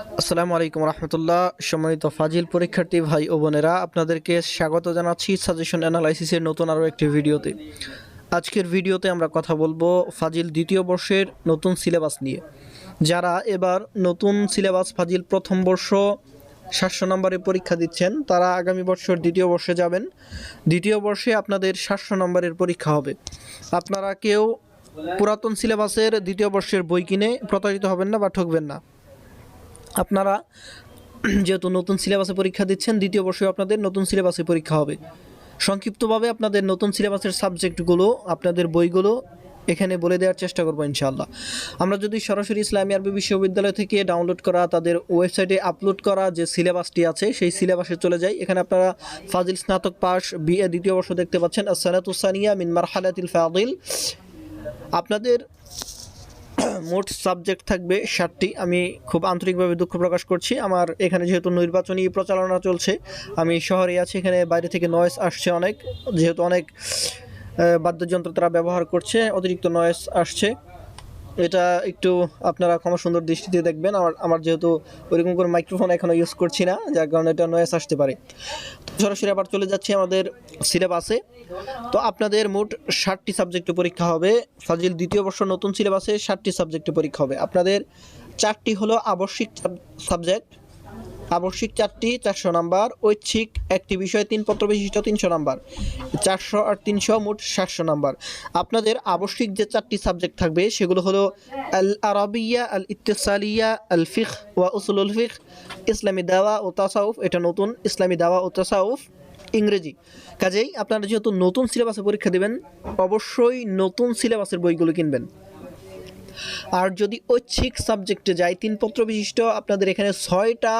আসসালামু আলাইকুম রহমতুল্লাহ। সম্মানিত ফাজিল পরীক্ষার্থী ভাই ও বোনেরা, আপনাদেরকে স্বাগত জানাচ্ছি সাজেশন অ্যানালাইসিসের নতুন আরও একটি ভিডিওতে। আজকের ভিডিওতে আমরা কথা বলব ফাজিল দ্বিতীয় বর্ষের নতুন সিলেবাস নিয়ে। যারা এবার নতুন সিলেবাস ফাজিল প্রথম বর্ষ সাতশো নম্বরে পরীক্ষা দিচ্ছেন, তারা আগামী বছর দ্বিতীয় বর্ষে যাবেন। দ্বিতীয় বর্ষে আপনাদের সাতশো নম্বরের পরীক্ষা হবে। আপনারা কেউ পুরাতন সিলেবাসের দ্বিতীয় বর্ষের বই কিনে প্রতারিত হবেন না বা ঠকবেন না। আপনারা যেহেতু নতুন সিলেবাসে পরীক্ষা দিচ্ছেন, দ্বিতীয় বর্ষে আপনাদের নতুন সিলেবাসে পরীক্ষা হবে। সংক্ষিপ্তভাবে আপনাদের নতুন সিলেবাসের সাবজেক্টগুলো, আপনাদের বইগুলো এখানে বলে দেওয়ার চেষ্টা করব ইনশাআল্লাহ। আমরা যদি সরাসরি ইসলামী আরবি বিশ্ববিদ্যালয় থেকে ডাউনলোড করা, তাদের ওয়েবসাইটে আপলোড করা যে সিলেবাসটি আছে, সেই সিলেবাসে চলে যাই। এখানে আপনারা ফাজিল স্নাতক পাস বিএ দ্বিতীয় বর্ষ দেখতে পাচ্ছেন। সানাতুসানিয়া মিন মারহালাতিল ফাদিল। আপনাদের মোট সাবজেক্ট থাকবে সাতটি। আমি খুব আন্তরিকভাবে দুঃখ প্রকাশ করছি। আমার এখানে যেহেতু নির্বাচনী প্রচারণা চলছে, আমি শহরে আছি, এখানে বাইরে থেকে নয়েস আসছে অনেক। যেহেতু অনেক বাদ্যযন্ত্র তারা ব্যবহার করছে, অতিরিক্ত নয়েস আসছে। এটা একটু আপনারা ক্ষমা সুন্দর দৃষ্টিতে দেখবেন। আমার আমার যেহেতু ওইরকম করে মাইক্রোফোন এখনও ইউজ করছি না, যার কারণে এটা নয়েস আসতে পারে। তো সরাসরি আবার চলে যাচ্ছি আমাদের সিলেবাসে তো আপনাদের মোট ষাটটি সাবজেক্টে পরীক্ষা হবে। ফাজিল, দ্বিতীয় বর্ষ নতুন সিলেবাসে ষাটটি সাবজেক্টে পরীক্ষা হবে। আপনাদের চারটি হলো আবশ্যিক সাবজেক্ট আবশ্যিক চারটি, চারশো নাম্বার, ঐচ্ছিক একটি বিষয়ে তিন পত্র বিশিষ্ট তিনশো নাম্বার, চারশো আর তিনশো মোট সাতশো নাম্বার। আপনাদের আবশ্যিক যে চারটি সাবজেক্ট থাকবে, সেগুলো হলো আল আরবিয়া আল ইত্তেসালিয়া আল ফিখ ওয়া উসুলুল ফিখ, ইসলামী দাওয়া ও তাসাউফ, এটা নতুন, ইসলামী দাওয়া ও তাসাউফ, ইংরেজি। কাজেই আপনারা যেহেতু নতুন সিলেবাসে পরীক্ষা দেবেন, অবশ্যই নতুন সিলেবাসের বইগুলো কিনবেন। আর যদি ঐচ্ছিক সাবজেক্টে যায়, তিন পত্র বিশিষ্ট, আপনাদের এখানে ছয়টা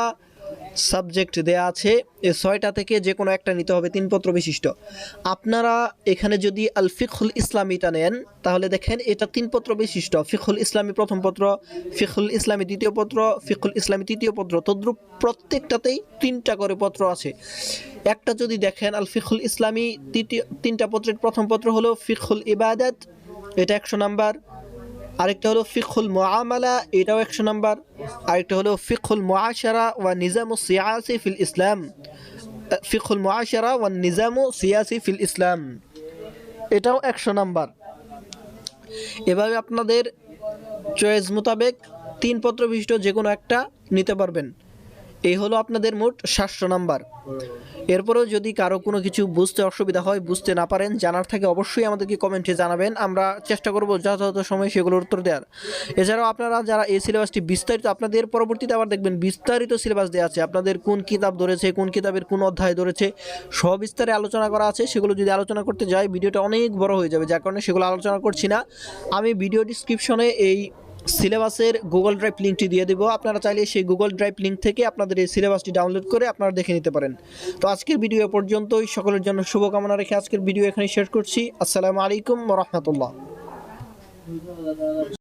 সাবজেক্ট দেয়া আছে, এই ছয়টা থেকে যে কোনো একটা নিতে হবে তিন পত্র বিশিষ্ট। আপনারা এখানে যদি আল ফিখুল ইসলামীটা নেন, তাহলে দেখেন এটা তিন পত্র বিশিষ্ট। ফিখুল ইসলামী প্রথম পত্র ফিখুল ইসলামী দ্বিতীয় পত্র ফিখুল ইসলামী তৃতীয় পত্র, তদ্রুপ প্রত্যেকটাতেই তিনটা করে পত্র আছে। একটা যদি দেখেন, আল ফিখুল ইসলামী তৃতীয়, তিনটা পত্রের প্রথম পত্র হলো ফিখুল ইবাদত, এটা একশো নাম্বার। আরেকটা হলো ফিখুল মোয়ামালা এটাও একশো নম্বর। আরেকটা হলো ফিখুল মোয়াশারা ওয়া নিজামু সিয়াসি ফিল ইসলাম। ফিখুল মোয়াশারা ওয়া নিজামু সিয়াসি ফিল ইসলাম। এটাও একশো নম্বর। এভাবে আপনাদের চয়েস মোতাবেক তিন পত্র বিশিষ্ট যে কোনো একটা নিতে পারবেন। এই হলো আপনাদের মোট সাতশো নাম্বার। এরপরেও যদি কারও কোনো কিছু বুঝতে অসুবিধা হয়, বুঝতে না পারেন, জানার থাকে অবশ্যই আমাদেরকে কমেন্টে জানাবেন। আমরা চেষ্টা করব যথাযথ সময় সেগুলোর উত্তর দেওয়ার। এছাড়াও আপনারা যারা এই সিলেবাসটি বিস্তারিত, আপনাদের পরবর্তীতে আবার দেখবেন বিস্তারিত সিলেবাস দেওয়া আছে। আপনাদের কোন কিতাব ধরেছে, কোন কিতাবের কোন অধ্যায় ধরেছে, সবিস্তারে আলোচনা করা আছে। সেগুলো যদি আলোচনা করতে যাই, ভিডিওটা অনেক বড় হয়ে যাবে, যার কারণে সেগুলো আলোচনা করছি না। আমি ভিডিও ডিসক্রিপশনে এই সিলেবাসের গুগল ড্রাইভ লিঙ্কটি দিয়ে দেবো। আপনারা চাইলে সেই গুগল ড্রাইভ লিঙ্ক থেকে আপনাদের এই সিলেবাসটি ডাউনলোড করে আপনারা দেখে নিতে পারেন। তো আজকের ভিডিও পর্যন্তই। সকলের জন্য শুভকামনা রেখে আজকের ভিডিও এখানে শেষ করছি। আসসালামু আলাইকুম রহমতুল্লাহ।